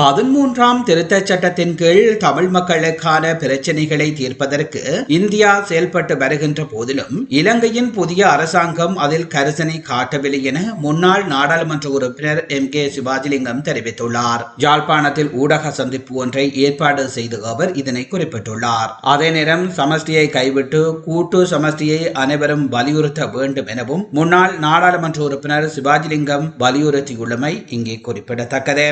பதிமூன்றாம் திருத்தச் சட்டத்தின் கீழ் தமிழ் மக்களுக்கான பிரச்சனைகளை தீர்ப்பதற்கு இந்தியா செயல்பட்டு வருகின்ற போதிலும் இலங்கையின் புதிய அரசாங்கம் அதில் கரிசனை காட்டவில்லை என முன்னாள் நாடாளுமன்ற உறுப்பினர் எம் கே சிவாஜிலிங்கம் தெரிவித்துள்ளார். யாழ்ப்பாணத்தில் ஊடக சந்திப்பு ஒன்றை ஏற்பாடு செய்து அவர் இதனை குறிப்பிட்டுள்ளார். அதே நேரம் சமஷ்டியை கைவிட்டு கூட்டு சமஷ்டியை அனைவரும் வலியுறுத்த வேண்டும் எனவும் முன்னாள் நாடாளுமன்ற உறுப்பினர் சிவாஜிலிங்கம் வலியுறுத்தியுள்ளமை இங்கே குறிப்பிடத்தக்கது.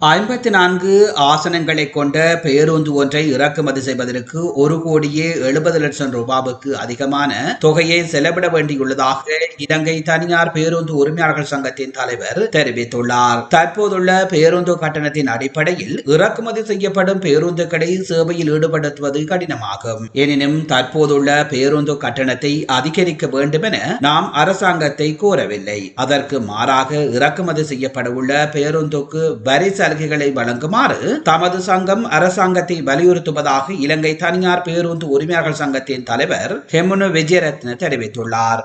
ஐம்பத்தி நான்கு ஆசனங்களை கொண்ட பேருந்து ஒன்றை இறக்குமதி செய்வதற்கு ஒரு கோடியே எழுபது லட்சம் ரூபாவுக்கு அதிகமான தொகையை செலவிட வேண்டியுள்ளதாக இலங்கை தனியார் பேருந்து உரிமையாளர்கள் சங்கத்தின் தலைவர் தெரிவித்துள்ளார். தற்போதுள்ள பேருந்து கட்டணத்தின் அடிப்படையில் இறக்குமதி செய்யப்படும் பேருந்துகளை சேவையில் ஈடுபடுத்துவது கடினமாகும். எனினும் தற்போதுள்ள பேருந்து கட்டணத்தை அதிகரிக்க வேண்டும் என நாம் அரசாங்கத்தை கோரவில்லை. அதற்கு மாறாக இறக்குமதி செய்யப்பட உள்ள பேருந்துக்கு வரி சலுகைகளை வழங்குமாறு தமது சங்கம் அரசாங்கத்தை வலியுறுத்துவதாக இலங்கை தனியார் பேருந்து உரிமையாளர்கள் சங்கத்தின் தலைவர் ஹெமுனு விஜயரத்ன தெரிவித்துள்ளார்.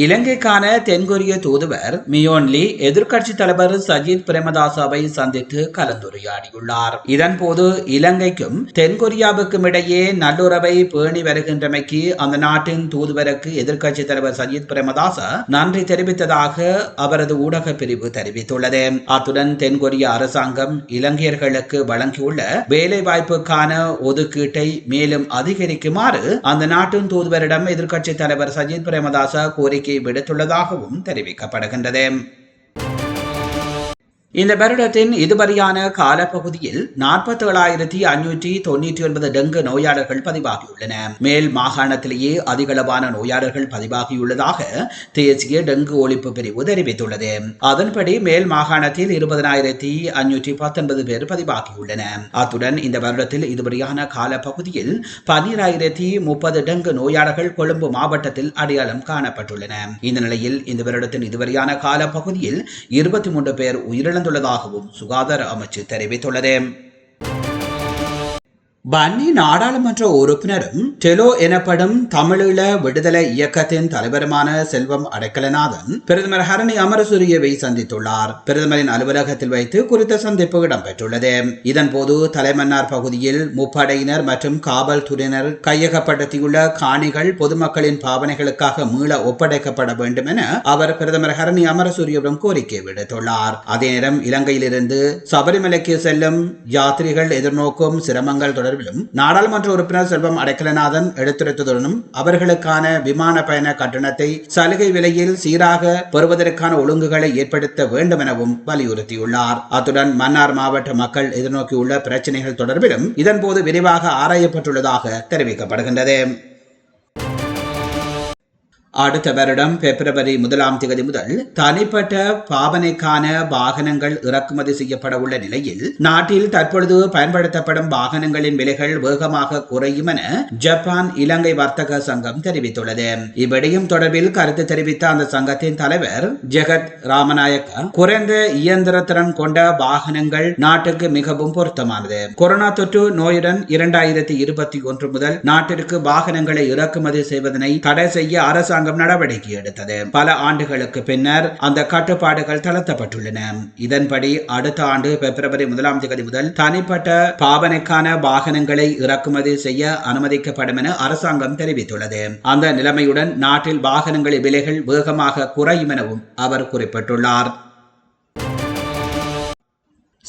இலங்கைக்கான தென்கொரிய தூதுவர் மியோன்லி எதிர்க்கட்சி தலைவர் சஜித் பிரேமதாசாவை சந்தித்து கலந்துரையாடியுள்ளார். இதன்போது இலங்கைக்கும் தென்கொரியாவுக்கும் இடையே நல்லுறவை பேணி வருகின்றமைக்கு அந்த நாட்டின் தூதுவருக்கு எதிர்க்கட்சி தலைவர் சஜித் பிரேமதாசா நன்றி தெரிவித்ததாக அவரது ஊடக பிரிவு தெரிவித்துள்ளது. அத்துடன் தென்கொரிய அரசாங்கம் இலங்கையர்களுக்கு வழங்கியுள்ள வேலை வாய்ப்புக்கான ஒதுக்கீட்டை மேலும் அதிகரிக்குமாறு அந்த நாட்டின் தூதுவரிடம் எதிர்க்கட்சி தலைவர் சஜித் பிரேமதாசா கோரிக்கை கோரிக்கை விடுத்துள்ளதாகவும் தெரிவிக்கப்படுகின்றது. இந்த வருடத்தின் இதுவரையான காலப்பகுதியில் நாற்பத்தி ஏழாயிரத்தி அஞ்சூற்றி தொண்ணூற்றி ஒன்பது டெங்கு நோயாளர்கள் பதிவாகியுள்ளன. மேல் மாகாணத்திலேயே அதிகளவான நோயாளர்கள் பதிவாகியுள்ளதாக தேசிய டெங்கு ஒழிப்பு பிரிவு தெரிவித்துள்ளது. அதன்படி மேல் மாகாணத்தில் இருபதனாயிரத்தி அஞ்சூற்றி பத்தொன்பது பேர் பதிவாகியுள்ளன. அத்துடன் இந்த வருடத்தில் இதுவரையான காலப்பகுதியில் பன்னிராயிரத்தி முப்பது டெங்கு நோயாளர்கள் கொழும்பு மாவட்டத்தில் அடையாளம் காணப்பட்டுள்ளன. இந்த நிலையில் இந்த வருடத்தின் இதுவரையான காலப்பகுதியில் இருபத்தி மூன்று பேர் உயிரிழந்த இழந்துள்ளதாகவும் சுகாதார அமைச்சு தெரிவித்துள்ளது. பன்னி நாடாளுமன்ற உறுப்பினரும் டெலோ எனப்படும் தமிழீழ விடுதலை இயக்கத்தின் தலைவருமான செல்வம் அடைக்கலநாதன் பிரதமர் ஹரணி அமரசூரியவை சந்தித்துள்ளார். பிரதமரின் அலுவலகத்தில் வைத்து குறித்த சந்திப்பு இடம்பெற்றுள்ளது. இதன்போது தலைமன்னார் பகுதியில் முப்படையினர் மற்றும் காவல்துறையினர் கையகப்படுத்தியுள்ள காணிகள் பொதுமக்களின் பாவனைகளுக்காக மீள ஒப்படைக்கப்பட வேண்டும் என அவர் பிரதமர் ஹரணி அமரசூரியவிடம் கோரிக்கை விடுத்துள்ளார். அதே நேரம் இலங்கையிலிருந்து சபரிமலைக்கு செல்லும் யாத்திரிகள் எதிர்நோக்கும் சிரமங்கள் தொடர்பில் தொடர்பிலும் நாடாளுமன்ற உறுப்பினர் செல்வம் அடைக்கலநாதன் எடுத்துரைத்ததுடனும் அவர்களுக்கான விமான பயண கட்டணத்தை சலுகை விலையில் சீராக பெறுவதற்கான ஒழுங்குகளை ஏற்படுத்த வேண்டும் எனவும் வலியுறுத்தியுள்ளார். அத்துடன் மன்னார் மாவட்ட மக்கள் எதிர்நோக்கியுள்ள பிரச்சனைகள் தொடர்பிலும் இதன்போது விரிவாக ஆராயப்பட்டுள்ளதாக தெரிவிக்கப்படுகின்றது. அடுத்த வருடம் பிப்ரவரி முதலாம் தேதி முதல் தனிப்பட்ட பாவனைக்கான வாகனங்கள் இறக்குமதி செய்யப்பட உள்ள நிலையில் நாட்டில் தற்பொழுது பயன்படுத்தப்படும் வாகனங்களின் விலைகள் வேகமாக குறையும் என ஜப்பான் இலங்கை வர்த்தக சங்கம் தெரிவித்துள்ளது. இவ்விடயம் தொடர்பில் கருத்து தெரிவித்த அந்த சங்கத்தின் தலைவர் ஜெகத் ராமநாயக்க குறைந்த இயந்திரத்திறன் கொண்ட வாகனங்கள் நாட்டுக்கு மிகவும் பொருத்தமானது. கொரோனா தொற்று நோயுடன் இரண்டாயிரத்தி இருபத்தி ஒன்று முதல் நாட்டிற்கு வாகனங்களை இறக்குமதி செய்வதனை தடை செய்ய அரசாங்கம் அரசாங்கம் நடவடிக்கை எடுத்தது. பல ஆண்டுகளுக்கு பின்னர் அந்த கட்டுப்பாடுகள் தளர்த்தப்பட்டுள்ளன. இதன்படி அடுத்த ஆண்டு பிப்ரவரி முதலாம் தேதி முதல் தனிப்பட்ட பாவனைக்கான வாகனங்களை இறக்குமதி செய்ய அனுமதிக்கப்படும் என அரசாங்கம் தெரிவித்துள்ளது. அந்த நிலைமையுடன் நாட்டில் வாகனங்களின் விலைகள் வேகமாக குறையும் எனவும் அவர் குறிப்பிட்டுள்ளார்.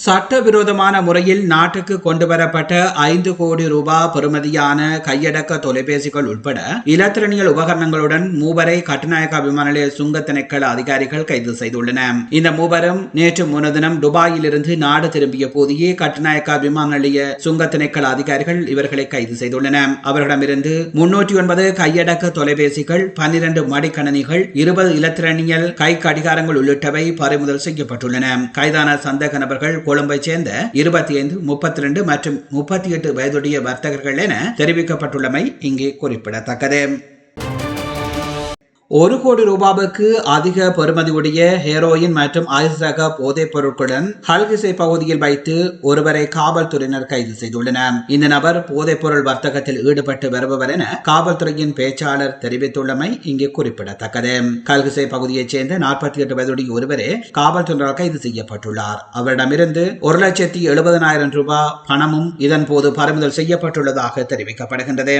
சட்டவிரோதமான முறையில் நாட்டுக்கு கொண்டு வரப்பட்ட ஐந்து கோடி ரூபாய் பெறுமதியான கையடக்க தொலைபேசிகள் உட்பட இலத்திரனியல் உபகரணங்களுடன் மூவரை கட்டுநாயக்கா விமான நிலைய சுங்க திணைக்கள அதிகாரிகள் கைது செய்துள்ளன இந்த மூவரும் நேற்று முன்தினம் துபாயில் இருந்து நாடு திரும்பிய போதையே கட்டுநாயக்கா விமான நிலைய சுங்க திணைக்கள அதிகாரிகள் இவர்களை கைது செய்துள்ளனர். அவர்களிடமிருந்து முன்னூற்றி ஒன்பது கையடக்க தொலைபேசிகள் பன்னிரண்டு மடிக்கணனிகள் இருபது இலத்திரனியல் கை கடிகாரங்கள் உள்ளிட்டவை பறிமுதல் செய்யப்பட்டுள்ளன. கைதான சந்தேக நபர்கள் கொழும்பை சேர்ந்த இருபத்தி ஐந்து முப்பத்தி ரெண்டு மற்றும் முப்பத்தி எட்டு வயதுடைய வர்த்தகர்கள் என தெரிவிக்கப்பட்டுள்ளமை இங்கே குறிப்பிடத்தக்கது. ஒரு கோடி ரூபாவுக்கு அதிக பெறுமதியுடைய ஹெரோயின் மற்றும் ஐஸ் போதைப் பொருட்களுடன் ஹல்கிசை பகுதியில் வைத்து ஒருவரை காவல்துறையினர் கைது செய்துள்ளனர். இந்த நபர் போதைப் பொருள் வர்த்தகத்தில் ஈடுபட்டு வருபவர் என காவல்துறையின் பேச்சாளர் தெரிவித்துள்ளமை இங்கே குறிப்பிடத்தக்கது. கல்கிசை பகுதியைச் சேர்ந்த நாற்பத்தி எட்டு வயதுடைய ஒருவரே காவல்துறையினர் கைது செய்யப்பட்டுள்ளார். அவரிடமிருந்து ஒரு லட்சத்தி எழுபதனாயிரம் ரூபாய் பணமும் இதன் போது பறிமுதல் செய்யப்பட்டுள்ளதாக தெரிவிக்கப்படுகின்றது.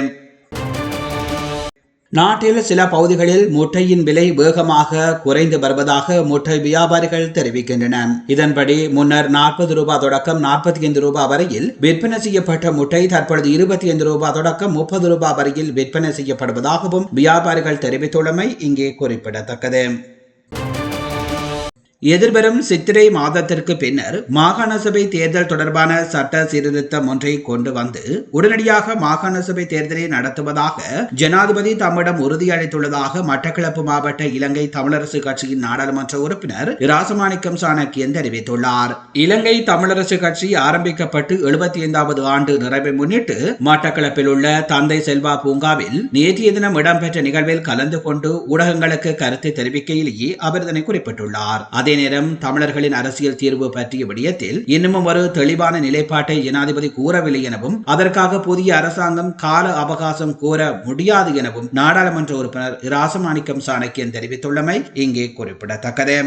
நாட்டில் சில பகுதிகளில் முட்டையின் விலை வேகமாக குறைந்து வருவதாக முட்டை வியாபாரிகள் தெரிவிக்கின்றன. இதன்படி முன்னர் நாற்பது ரூபாய் தொடக்கம் நாற்பத்தி ஐந்து ரூபாய் வரையில் விற்பனை செய்யப்பட்ட முட்டை தற்பொழுது இருபத்தி ஐந்து ரூபாய் தொடக்கம் முப்பது ரூபாய் வரையில் விற்பனை செய்யப்படுவதாகவும் வியாபாரிகள் தெரிவித்துள்ளமை இங்கே குறிப்பிடத்தக்கது. எதிர்வரும் சித்திரை மாதத்திற்கு பின்னர் மாகாண சபை தேர்தல் தொடர்பான சட்ட சீர்திருத்தம் ஒன்றை கொண்டு வந்து உடனடியாக மாகாண சபை தேர்தலை நடத்துவதாக ஜனாதிபதி தம்மிடம் உறுதியளித்துள்ளதாக மட்டக்களப்பு மாவட்ட இலங்கை தமிழரசு கட்சியின் நாடாளுமன்ற உறுப்பினர் ராசமாணிக்கம் சாணக்கியன் தெரிவித்துள்ளார். இலங்கை தமிழரசு கட்சி ஆரம்பிக்கப்பட்டு எழுபத்தி ஐந்தாவது ஆண்டு நிறைவை முன்னிட்டு மட்டக்களப்பில் உள்ள தந்தை செல்வா பூங்காவில் நேற்றைய தினம் இடம்பெற்ற நிகழ்வில் கலந்து கொண்டு ஊடகங்களுக்கு கருத்து தெரிவிக்கையிலேயே அவர் இதனை குறிப்பிட்டுள்ளார். அதே நேரம் தமிழர்களின் அரசியல் தீர்வு பற்றிய விடயத்தில் இன்னமும் ஒரு தெளிவான நிலைப்பாட்டை ஜனாதிபதி கூறவில்லை எனவும் அதற்காக புதிய அரசாங்கம் கால அவகாசம் கோர முடியாது எனவும் நாடாளுமன்ற உறுப்பினர் இராசமாணிக்கம் சாணக்கியன் தெரிவித்துள்ளமை இங்கே குறிப்பிடத்தக்கது.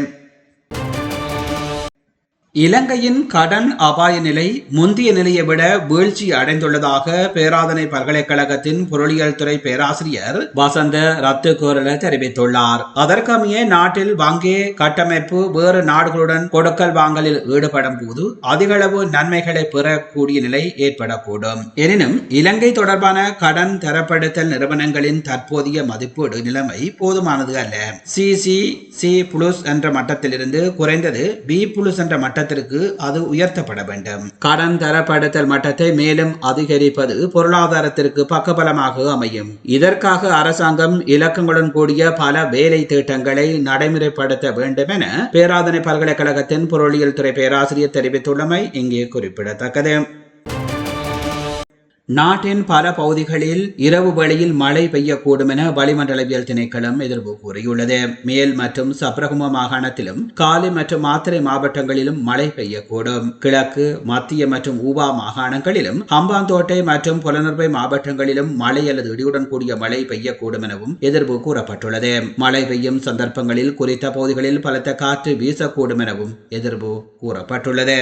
இலங்கையின் கடன் அபாய நிலை முந்தைய நிலையை விட வீழ்ச்சி அடைந்துள்ளதாக பேராதனை பல்கலைக்கழகத்தின் பொருளியல் துறை பேராசிரியர் வசந்த ரத்துகோரல தெரிவித்துள்ளார். அதற்கமைய நாட்டில் வங்கி கட்டமைப்பு வேறு நாடுகளுடன் கொடுக்கல் வாங்கலில் ஈடுபடும் போது அதிகளவு நன்மைகளை பெறக்கூடிய நிலை ஏற்படக்கூடும். எனினும் இலங்கை தொடர்பான கடன் தரப்படுத்தல் நிறுவனங்களின் தற்போதைய மதிப்பீடு நிலைமை போதுமானது அல்ல. சி சி சி புளுஸ் என்ற மட்டத்திலிருந்து குறைந்தது பி புளுஸ் என்ற மட்டத்திற்கு அது உயர்த்தப்பட வேண்டும். கடன் தரப்படுத்தல் மட்டத்தை மேலும் அதிகரிப்பது பொருளாதாரத்திற்கு பக்கபலமாக அமையும். இதற்காக அரசாங்கம் இலக்கங்களுடன் கூடிய பல வேலை திட்டங்களை நடைமுறைப்படுத்த வேண்டும் என பேராதனை பல்கலைக்கழகத்தின் பொருளியல் துறை பேராசிரியர் தெரிவித்துள்ளமை இங்கே குறிப்பிடத்தக்கது. நாட்டின் பல பகுதிகளில் இரவு வேளையில் மழை பெய்யக்கூடும் என வளிமண்டலவியல் திணைக்களம் எதிர்ப்பு கூறியுள்ளது. மேல் மற்றும் சப்ரகும மாகாணத்திலும் காலி மற்றும் மாத்திரை மாவட்டங்களிலும் மழை பெய்யக்கூடும். கிழக்கு மத்திய மற்றும் ஊவா மாகாணங்களிலும் ஹம்பாந்தோட்டை மற்றும் புலனர்வை மாவட்டங்களிலும் மழை அல்லது இடியுடன் கூடிய மழை பெய்யக்கூடும் எனவும் எதிர்ப்பு கூறப்பட்டுள்ளது. மழை பெய்யும் சந்தர்ப்பங்களில் குறித்த பகுதிகளில் பலத்த காற்று வீசக்கூடும் எனவும் எதிர்ப்பு கூறப்பட்டுள்ளது.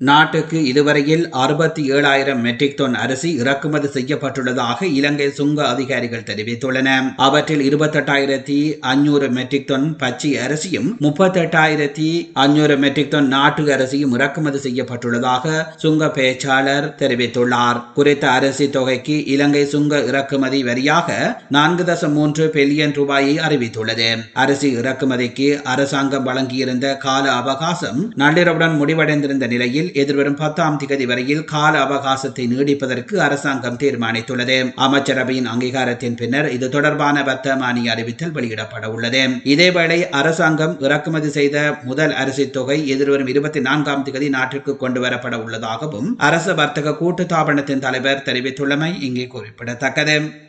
நாட்டுக்கு இதுவரையில் அறுபத்தி ஏழாயிரம் மெட்ரிக் டன் அரிசி இறக்குமதி செய்யப்பட்டுள்ளதாக இலங்கை சுங்க அதிகாரிகள் தெரிவித்துள்ளனர் அவற்றில் இருபத்தெட்டாயிரத்தி அஞ்சூறு மெட்ரிக் டன் பச்சை அரிசியும் முப்பத்தெட்டாயிரத்தி அஞ்சூறு மெட்ரிக் டன் நாட்டு அரிசியும் இறக்குமதி செய்யப்பட்டுள்ளதாக சுங்க பேச்சாளர் தெரிவித்துள்ளார். குறித்த அரிசி தொகைக்கு இலங்கை சுங்க இறக்குமதி வரியாக நான்கு தசம் மூன்று பில்லியன் ரூபாயை அறிவித்துள்ளது. அரிசி இறக்குமதிக்கு அரசாங்கம் வழங்கியிருந்த கால அவகாசம் நள்ளிரவுடன் முடிவடைந்திருந்த நிலையில் எதிர்வரும் பத்தாம் திகதி வரையில் கால அவகாசத்தை நீடிப்பதற்கு அரசாங்கம் தீர்மானித்துள்ளது. அமைச்சரவையின் அங்கீகாரத்தின் பின்னர் இது தொடர்பான வர்த்தமானி அறிவித்தல் வெளியிடப்பட உள்ளது. இதேவேளை அரசாங்கம் இறக்குமதி செய்த முதல் அரிசி தொகை எதிர்வரும் இருபத்தி நான்காம் திகதி நாட்டிற்கு கொண்டு வரப்பட உள்ளதாகவும் அரச வர்த்தக கூட்டு தாபனத்தின் தலைவர் தெரிவித்துள்ளமை இங்கே குறிப்பிடத்தக்கது.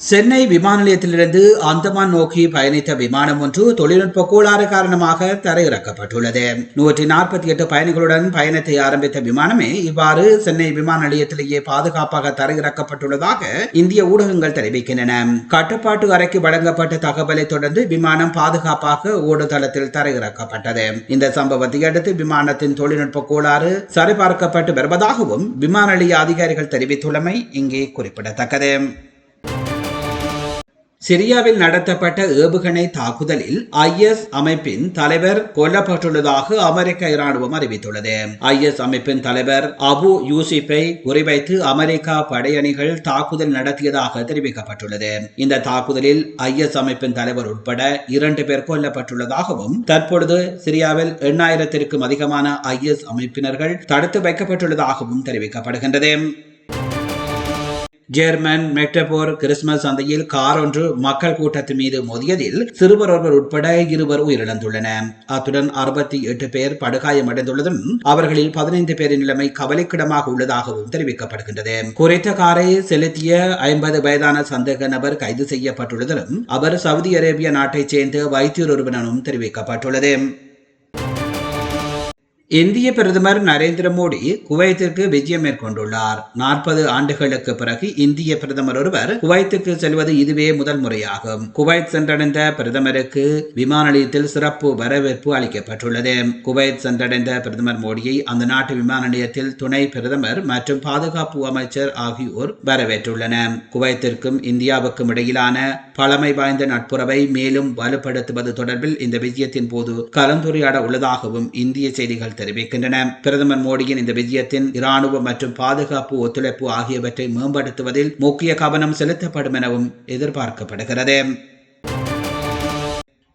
சென்னை விமான நிலையத்திலிருந்து அந்தமான் நோக்கி பயணித்த விமானம் ஒன்று தொழில்நுட்ப கோளாறு காரணமாக தரையிறக்கப்பட்டுள்ளது. நூற்றி நாற்பத்தி எட்டு பயணிகளுடன் பயணத்தை ஆரம்பித்த விமானமே இவ்வாறு சென்னை விமான நிலையத்திலேயே பாதுகாப்பாக தரையிறக்கப்பட்டுள்ளதாக இந்திய ஊடகங்கள் தெரிவிக்கின்றன. கட்டுப்பாட்டு அறைக்கு வழங்கப்பட்ட தகவலை தொடர்ந்து விமானம் பாதுகாப்பாக ஓடுதளத்தில் தரையிறக்கப்பட்டது. இந்த சம்பவத்தை அடுத்து விமானத்தின் தொழில்நுட்ப கோளாறு சரிபார்க்கப்பட்டு வருவதாகவும் விமான நிலைய அதிகாரிகள் தெரிவித்துள்ளமை இங்கே குறிப்பிடத்தக்கது. சிரியாவில் நடத்தப்பட்ட ஏவுகணை தாக்குதலில் ஐஎஸ் அமைப்பின் தலைவர் கொல்லப்பட்டுள்ளதாக அமெரிக்க இராணுவம் அறிவித்துள்ளது. ஐஎஸ் அமைப்பின் தலைவர் அபு யூசிப்பை குறிவைத்து அமெரிக்கா படையணிகள் தாக்குதல் நடத்தியதாக தெரிவிக்கப்பட்டுள்ளது. இந்த தாக்குதலில் ஐஎஸ் அமைப்பின் தலைவர் உட்பட இரண்டு பேர் கொல்லப்பட்டுள்ளதாகவும் தற்பொழுது சிரியாவில் எண்ணாயிரத்திற்கும் அதிகமான ஐஎஸ் அமைப்பினர்கள் தடுத்து வைக்கப்பட்டுள்ளதாகவும் தெரிவிக்கப்படுகின்றது. ஜெர்மன் மெக்டபோர் கிறிஸ்துமஸ் சந்தையில் கார் ஒன்று மக்கள் கூட்டத்தின் மீது மோதியதில் சிறுவர் ஒருவர் உட்பட இருவர் உயிரிழந்துள்ளனர். அத்துடன் அறுபத்தி எட்டு பேர் படுகாயமடைந்துள்ளதும் அவர்களில் பதினைந்து பேரின் நிலைமை கவலைக்கிடமாக உள்ளதாகவும் தெரிவிக்கப்படுகின்றது. குறித்த காரை செலுத்திய ஐம்பது வயதான சந்தேக நபர் கைது செய்யப்பட்டுள்ளதிலும் அவர் சவுதி அரேபிய நாட்டைச் சேர்ந்த வைத்தியர் ஒருவனும் தெரிவிக்கப்பட்டுள்ளது. இந்திய பிரதமர் நரேந்திர மோடி குவைத்திற்கு விஜயம் மேற்கொண்டுள்ளார். நாற்பது ஆண்டுகளுக்கு பிறகு இந்திய பிரதமர் ஒருவர் குவைத்துக்கு செல்வது இதுவே முதல் முறையாகும். குவைத் சென்றடைந்த பிரதமருக்கு விமான நிலையத்தில் சிறப்பு வரவேற்பு அளிக்கப்பட்டுள்ளது. குவைத் சென்றடைந்த பிரதமர் மோடியை அந்த நாட்டு விமான நிலையத்தில் துணை பிரதமர் மற்றும் பாதுகாப்பு அமைச்சர் ஆகியோர் வரவேற்றுள்ளனர். குவைத்திற்கும் இந்தியாவுக்கும் இடையிலான பழமை வாய்ந்த நட்புறவை மேலும் வலுப்படுத்துவது தொடர்பில் இந்த விஜயத்தின் போது கலந்துரையாட உள்ளதாகவும் இந்திய செய்திகள் தெரிவிக்கின்றன. பிரதமர் மோடியின் இந்த விஜயத்தின் இராணுவ மற்றும் பாதுகாப்பு ஒத்துழைப்பு ஆகியவற்றை மேம்படுத்துவதில் முக்கிய கவனம் செலுத்தப்படும் எனவும் எதிர்பார்க்கப்படுகிறது.